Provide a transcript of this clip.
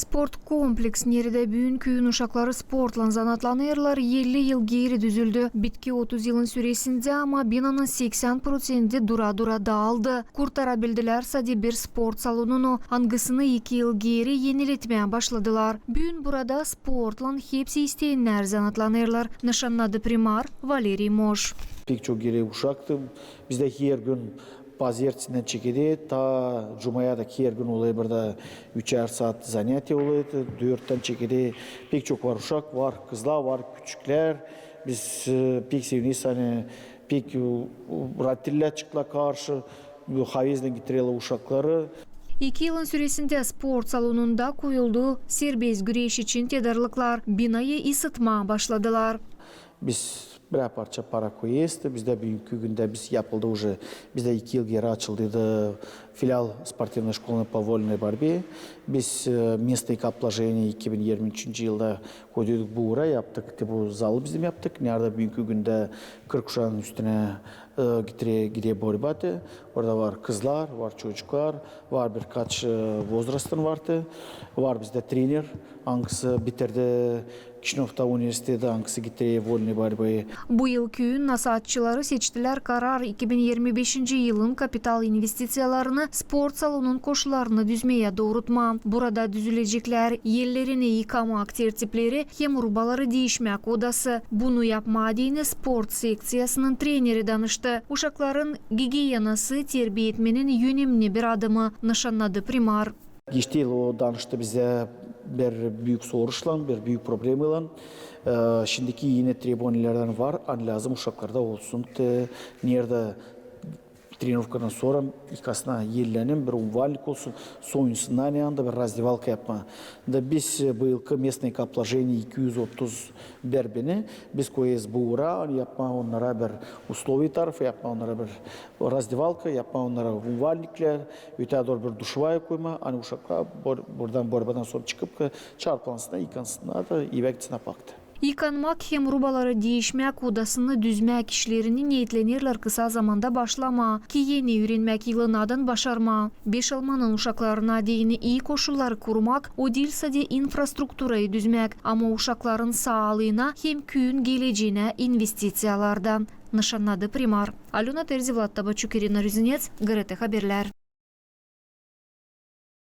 Sport kompleks nerede büyün köyün uşakları sportla zanatlanırlar 50 yıl geri düzüldü. Bitki 30 yılın süresinde ama binanın 80% dura dura dağıldı. Kurtarabildiler sadece bir sport salonunu. Hangisini 2 yıl geri yeniletmeye başladılar. Büyün burada sportla hepsi isteyenler zanatlanırlar. Nişanladı primar Valerий Moş. pek çok yere uşaktı. Bizde her gün bazı yersinden çekedi. Ta Cuma'ya da her gün oluyor burada üçer saat занятие oluyor. Dörtten çekedi. Pek çok var uşak var. Kızlar var. Küçükler. Biz e, pek seviniyiz hani pek ratillatçıkla karşı havizden getiriyorlar uşakları. İki yılın süresinde spor salonunda koyuldu serbest güreş için tedarlıklar. Binayı ısıtma başladılar. Biz bir parça para koyuyoruz. Bizde bugünkü günde biz yapıldı уже. Bizde iki yıl geri açıldıydı filial спортивной школы по вольной борьбе. Biz e, местный капложение 2023 yılda koyduk bu uğra yaptık. İşte bu zalı bizim yaptık. Nerede bugünkü günde 40 kuşağın üstüne e, gidire, gidire borbatı. Orada var kızlar, var çocuklar, var birkaç e, возрастın vardı. Var bizde trainer. Hangisi bitirdi Kişnof'ta üniversitede, hangisi gitti вольной борьбы. Bu yıl köyün nasatçıları seçtiler karar 2025 yılın kapital investisiyalarını spor salonun koşullarını düzmeye doğrultma. Burada düzülecekler yerlerini yıkamak tertipleri hem rubaları değişmek odası. Bunu yapma adine sport seksiyasının treneri danıştı. Uşakların gigiyenası terbiye etmenin önemli bir adımı nişanladı primar. Geçti yıl o danıştı bize bir büyük soruşla, bir büyük problemle. Ee, şimdiki yine tribünelerden var. An lazım uşaklarda olsun. Nerede тренировкадан sonra ikasına yerlenin bir umvallik olsun. Soyunsundan yanında bir razdevалка yapma. Da biz bu yılki местный капложение 230 berbini biz koyuz bu uğra yapma onlara bir условий tarafı yapma onlara bir razdevалка yapma onlara umvallikler öte doğru bir duşvaya koyma hani uşaklar buradan borbadan sonra çıkıp çarpılansına yıkansınlar da ivekçine baktı. Yıkanmak hem rubaları değişmek odasını düzmek işlerini niyetlenirler kısa zamanda başlama ki yeni öğrenmek yılınadan başarma. Beş almanın uşaklarına değini iyi koşullar kurmak o değil sadece infrastrukturayı düzmek ama uşakların sağlığına hem köyün geleceğine investisiyalardan nişanladı primar. Alona Terzi Vlad Tabachuk, Irina Rüzinец, GRT Haberler.